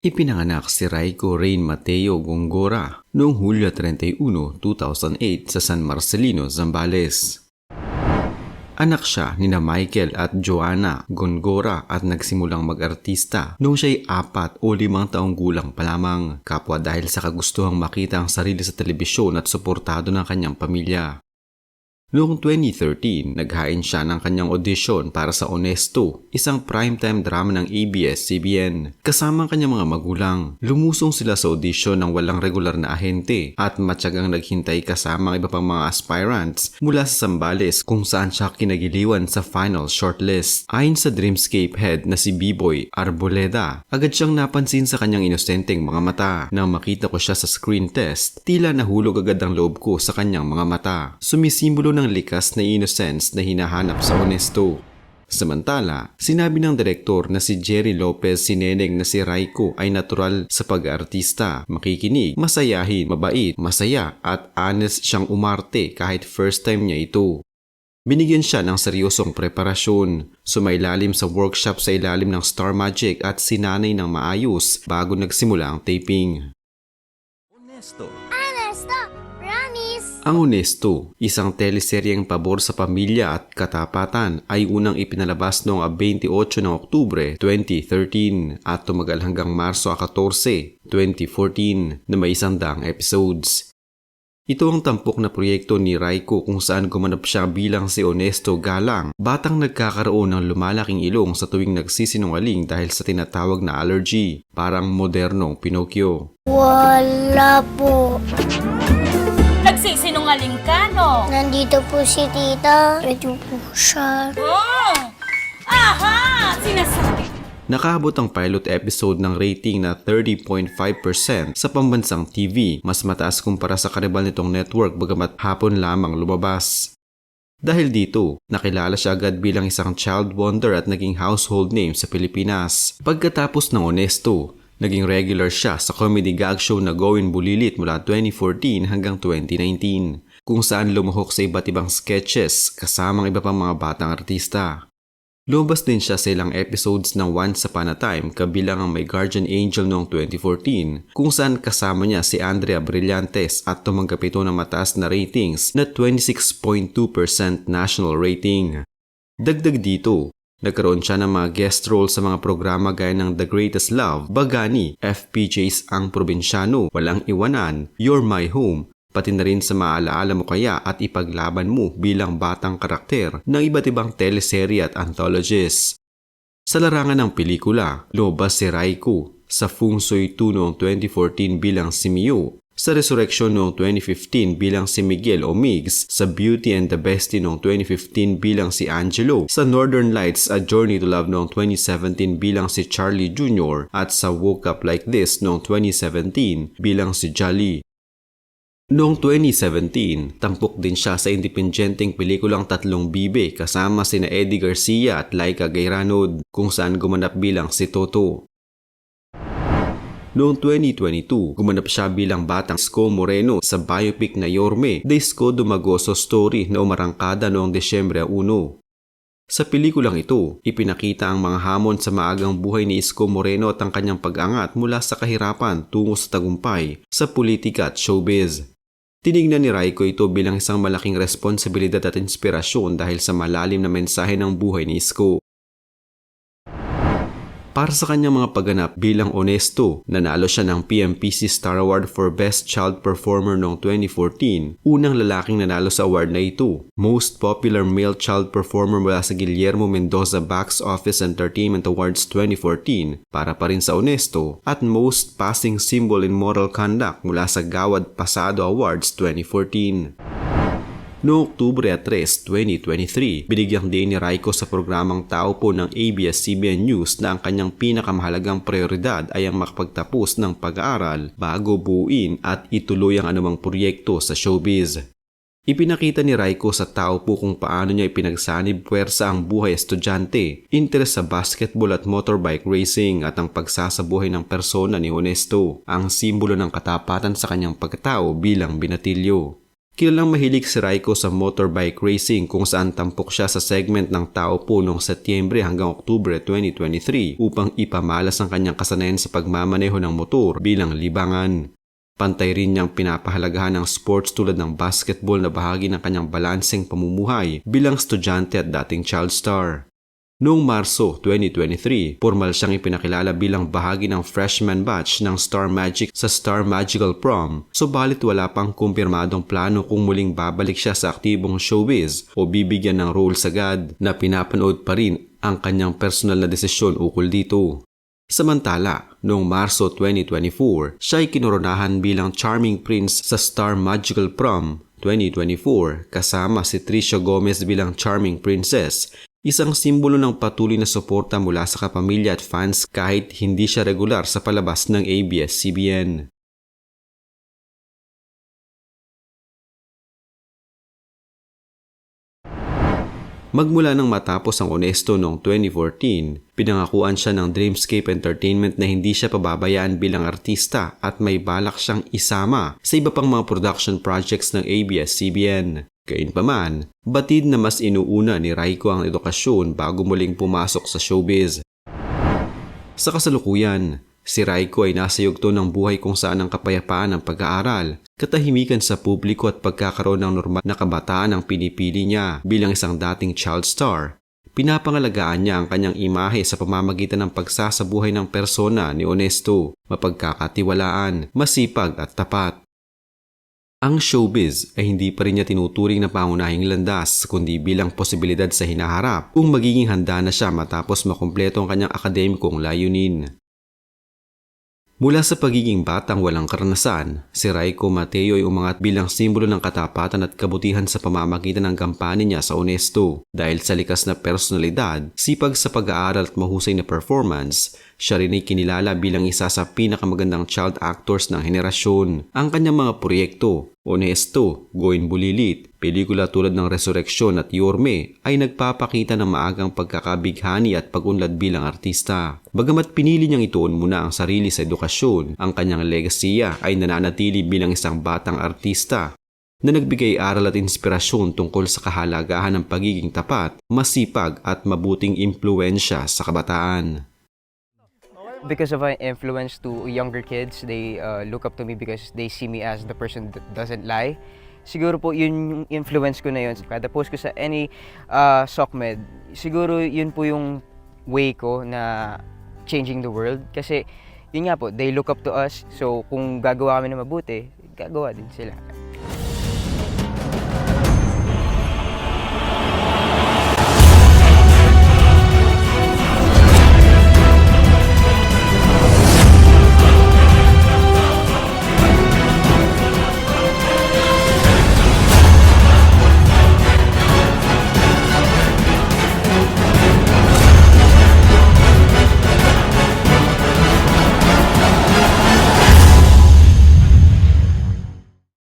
Ipinanganak si Raiko Rain Mateo Gongora noong Hulyo 31, 2008 sa San Marcelino, Zambales. Anak siya ni na Michael at Joanna Gongora at nagsimulang mag-artista noong siya'y apat o limang taong gulang pa lamang. Kapwa dahil sa kagustuhang makita ang sarili sa telebisyon at suportado ng kanyang pamilya. Noong 2013, naghain siya ng kanyang audition para sa Honesto, isang primetime drama ng ABS-CBN. Kasama ang kanyang mga magulang, lumusong sila sa audition ng walang regular na ahente at matyagang naghintay kasama ang iba pang mga aspirants mula sa Sambales kung saan siya kinagiliwan sa final shortlist. Ayon sa Dreamscape head na si B-Boy Arboleda, agad siyang napansin sa kanyang inosenteng mga mata. Nang makita ko siya sa screen test, tila nahulog agad ang loob ko sa kanyang mga mata. Sumisimbolo ng likas na innocence na hinahanap sa honesto. Samantala, sinabi ng direktor na si Jerry Lopez sineneng na si Raiko ay natural sa pag-artista, makikinig, masayahin, mabait, masaya at honest siyang umarte kahit first time niya ito. Binigyan siya ng seryosong preparasyon, sumailalim sa workshop sa ilalim ng Star Magic at sinanay ng maayos bago nagsimula ang taping. Honesto promise! Ang Honesto, isang teleseryeng pabor sa pamilya at katapatan ay unang ipinalabas noong 28 ng Oktubre 2013 at tumagal hanggang Marso 14, 2014 na may isang daang episodes. Ito ang tampok na proyekto ni Raiko kung saan gumanap siya bilang si Honesto Galang, batang nagkakaroon ng lumalaking ilong sa tuwing nagsisinungaling dahil sa tinatawag na allergy, parang modernong Pinocchio. Wala po. Nagsisinungaling ka, no? Nandito po si tita. Ito po siya. Oh! Aha! Sinasabi Nakaabot ang pilot episode ng rating na 30.5% sa pambansang TV, mas mataas kumpara sa karibal nitong network bagamat hapon lamang lumabas. Dahil dito, nakilala siya agad bilang isang child wonder at naging household name sa Pilipinas. Pagkatapos ng Honesto, naging regular siya sa comedy gag show na Gawin Bulilit mula 2014 hanggang 2019, kung saan lumuhok sa iba't ibang sketches kasama ang iba pang mga batang artista. Lumabas din siya sa ilang episodes ng Once Upon a Time kabilang ang My Guardian Angel noong 2014 kung saan kasama niya si Andrea Brillantes at tumanggap ito ng mataas na ratings na 26.2% national rating. Dagdag dito, nagkaroon siya ng mga guest role sa mga programa gaya ng The Greatest Love, Bagani, FPJ's Ang Probinsyano, Walang Iwanan, You're My Home, pati na rin sa maalaala mo kaya at ipaglaban mo bilang batang karakter ng iba't ibang teleserye at anthologies. Sa larangan ng pelikula, lumabas si sa Fung Sui 2 noong 2014 bilang si Miu, sa Resurrection noong 2015 bilang si Miguel o Migs, sa Beauty and the Bestie noong 2015 bilang si Angelo, sa Northern Lights A Journey to Love noong 2017 bilang si Charlie Jr. at sa Woke Up Like This noong 2017 bilang si Jolly. Noong 2017, tampok din siya sa independenteng pelikulang Tatlong Bibe kasama sina Eddie Garcia at Laika Gayranod kung saan gumanap bilang si Toto. Noong 2022, gumanap siya bilang batang Isko Moreno sa biopic na Yorme, The Isko Dumagoso Story na umarangkada noong Desyembre 1. Sa pelikulang ito, ipinakita ang mga hamon sa maagang buhay ni Isko Moreno at ang kanyang pag-angat mula sa kahirapan tungo sa tagumpay sa politika at showbiz. Tinignan ni Raiko ito bilang isang malaking responsibilidad at inspirasyon dahil sa malalim na mensahe ng buhay ni Isko. Para sa kanyang mga pagganap bilang honesto, nanalo siya ng PMPC Star Award for Best Child Performer noong 2014, unang lalaking nanalo sa award na ito. Most Popular Male Child Performer mula sa Guillermo Mendoza Box Office Entertainment Awards 2014 para pa rin sa honesto at Most Passing Symbol in Moral Conduct mula sa Gawad Pasado Awards 2014. Noong Oktubre 3, 2023, binigyang din ni Raiko sa programang tao po ng ABS-CBN News na ang kanyang pinakamahalagang prioridad ay ang makapagtapos ng pag-aaral bago buuin at ituloy ang anumang proyekto sa showbiz. Ipinakita ni Raiko sa tao po kung paano niya ipinagsanib puwersa ang buhay estudyante, interes sa basketball at motorbike racing at ang pagsasabuhay ng persona ni Honesto, ang simbolo ng katapatan sa kanyang pagkatao bilang binatilyo. Kilalang mahilig si Raiko sa motorbike racing kung saan tampok siya sa segment ng tao po noong Setyembre hanggang Oktubre 2023 upang ipamalas ang kanyang kasanayan sa pagmamaneho ng motor bilang libangan. Pantay rin niyang pinapahalagahan ng sports tulad ng basketball na bahagi ng kanyang balanseng pamumuhay bilang estudyante at dating child star. Noong Marso 2023, formal siyang ipinakilala bilang bahagi ng freshman batch ng Star Magic sa Star Magical Prom, subalit wala pang kumpirmadong plano kung muling babalik siya sa aktibong showbiz o bibigyan ng roles agad na pinapanood pa rin ang kanyang personal na desisyon ukol dito. Samantala, noong Marso 2024, siya ay kinoronahan bilang Charming Prince sa Star Magical Prom 2024 kasama si Tricia Gomez bilang Charming Princess, isang simbolo ng patuloy na suporta mula sa kapamilya at fans kahit hindi siya regular sa palabas ng ABS-CBN. Magmula nang matapos ang Onesto noong 2014, pinangakuan siya ng Dreamscape Entertainment na hindi siya pababayaan bilang artista at may balak siyang isama sa iba pang mga production projects ng ABS-CBN. Gayunpaman, batid na mas inuuna ni Raiko ang edukasyon bago muling pumasok sa showbiz. Sa kasalukuyan, si Raiko ay nasa yugto ng buhay kung saan ang kapayapaan ng pag-aaral, katahimikan sa publiko at pagkakaroon ng normal na kabataan ang pinipili niya bilang isang dating child star. Pinapangalagaan niya ang kanyang imahe sa pamamagitan ng pagsasabuhay ng persona ni Honesto, mapagkakatiwalaan, masipag at tapat. Ang showbiz ay hindi pa rin niya tinuturing na pangunahing landas kundi bilang posibilidad sa hinaharap kung magiging handa na siya matapos makumpleto ang kanyang akademikong layunin. Mula sa pagiging batang walang karanasan, si Raiko Mateo ay umangat bilang simbolo ng katapatan at kabutihan sa pamamagitan ng kampanya niya sa Onesto. Dahil sa likas na personalidad, sipag sa pag-aaral at mahusay na performance, siya rin ay kinilala bilang isa sa pinakamagandang child actors ng henerasyon. Ang kanyang mga proyekto, Honesto, Goin Bulilit, pelikula tulad ng Resurrection at Yorme ay nagpapakita ng maagang pagkakabighani at pag-unlad bilang artista. Bagamat pinili niyang ituon muna ang sarili sa edukasyon, ang kanyang legasiya ay nananatili bilang isang batang artista na nagbigay aral at inspirasyon tungkol sa kahalagahan ng pagiging tapat, masipag at mabuting impluensya sa kabataan. Because of my influence to younger kids, they uh, look up to me because they see me as the person that doesn't lie. Siguro po yun yung influence ko na yun. Kada post ko sa any uh, SOCMED, siguro yun po yung way ko na changing the world. Kasi yun nga po, they look up to us. So kung gagawa kami na mabuti, gagawa din sila.